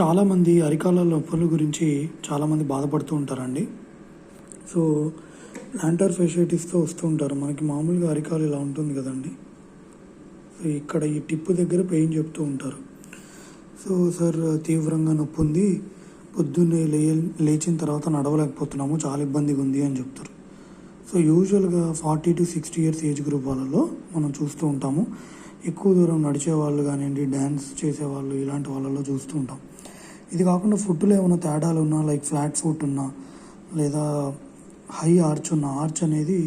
చాలామంది అరికాల నొప్పుల గురించి చాలామంది బాధపడుతూ ఉంటారండి. సో ల్యాంటర్ ఫెసిలిటీస్తో వస్తూ ఉంటారు. మనకి మామూలుగా అరికాలు ఇలా ఉంటుంది కదండి. సో ఇక్కడ ఈ టిప్పు దగ్గర పెయిన్ చెప్తూ ఉంటారు. సో సార్ తీవ్రంగా నొప్పి ఉంది. పొద్దున్నే లే లేచిన తర్వాత నడవలేకపోతున్నాము. చాలా ఇబ్బందిగా ఉంది అని చెప్తారు. సో యూజువల్గా forty to sixty years age group వాళ్ళలో మనం చూస్తూ ఉంటాము. ఎక్కువ దూరం నడిచే వాళ్ళు కానివ్వండి డ్యాన్స్ చేసేవాళ్ళు ఇలాంటి వాళ్ళలో చూస్తూ ఉంటాం. ఇది కాకుండా ఫుడ్లో ఏమైనా తేడాలు ఉన్నా లైక్ ఫ్లాట్ ఫుట్ ఉన్నా లేదా హై ఆర్చ్ ఉన్న ఆర్చ్ అనేది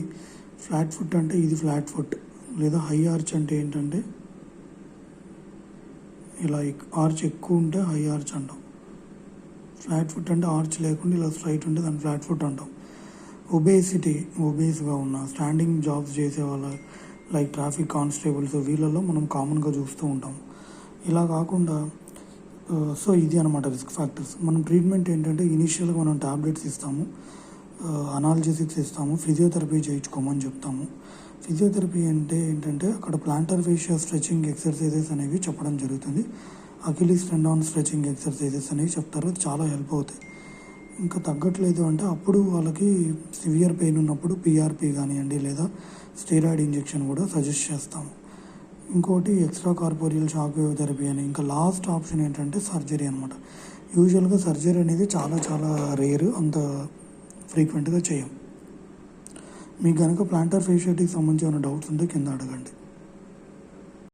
ఫ్లాట్ ఫుట్ అంటే ఇది ఫ్లాట్ ఫుట్ లేదా హై ఆర్చ్ అంటే ఏంటంటే ఇలా ఆర్చ్ ఎక్కువ ఉంటే హై ఆర్చ్ అంటాం. ఫ్లాట్ ఫుట్ అంటే ఆర్చ్ లేకుండా ఇలా స్ట్రైట్ ఉంటే దాన్ని ఫ్లాట్ ఫుట్ అంటాం. ఒబేసిటీ ఒబేస్గా ఉన్న స్టాండింగ్ జాబ్స్ చేసే వాళ్ళ లైక్ ట్రాఫిక్ కానిస్టేబుల్స్ వీళ్ళల్లో మనం కామన్గా చూస్తూ ఉంటాం. ఇలా కాకుండా uh, సో ఇది అనమాట రిస్క్ ఫ్యాక్టర్స్ మనం ట్రీట్మెంట్ ఏంటంటే ఇనీషియల్గా మనం టాబ్లెట్స్ ఇస్తాము uh, అనాలజెసిక్స్ ఇస్తాము ఫిజియోథెరపీ చేయించుకోమని చెప్తాము. ఫిజియోథెరపీ అంటే ఏంటంటే అక్కడ ప్లాంటర్ ఫేషియల్ స్ట్రెచింగ్ ఎక్సర్సైజెస్ అనేవి చెప్పడం జరుగుతుంది. అకిలీస్ టెండాన్ స్ట్రెచింగ్ ఎక్సర్సైజెస్ అనేవి చెప్తారు అది చాలా హెల్ప్ అవుతాయి. ఇంకా తగ్గట్లేదు అంటే అప్పుడు వాళ్ళకి సివియర్ పెయిన్ ఉన్నప్పుడు పిఆర్పి కానివ్వండి లేదా స్టీరాయిడ్ ఇంజెక్షన్ కూడా సజెస్ట్ చేస్తాము. ఇంకోటి extra corporeal shock wave therapy అని. ఇంకా లాస్ట్ ఆప్షన్ ఏంటంటే సర్జరీ అనమాట యూజువల్గా సర్జరీ అనేది చాలా చాలా రేర్ అంత ఫ్రీక్వెంట్గా చేయం. మీకు కనుక ప్లాంటర్ ఫేషియల్టీకి సంబంధించిన డౌట్స్ ఉంటే కింద అడగండి.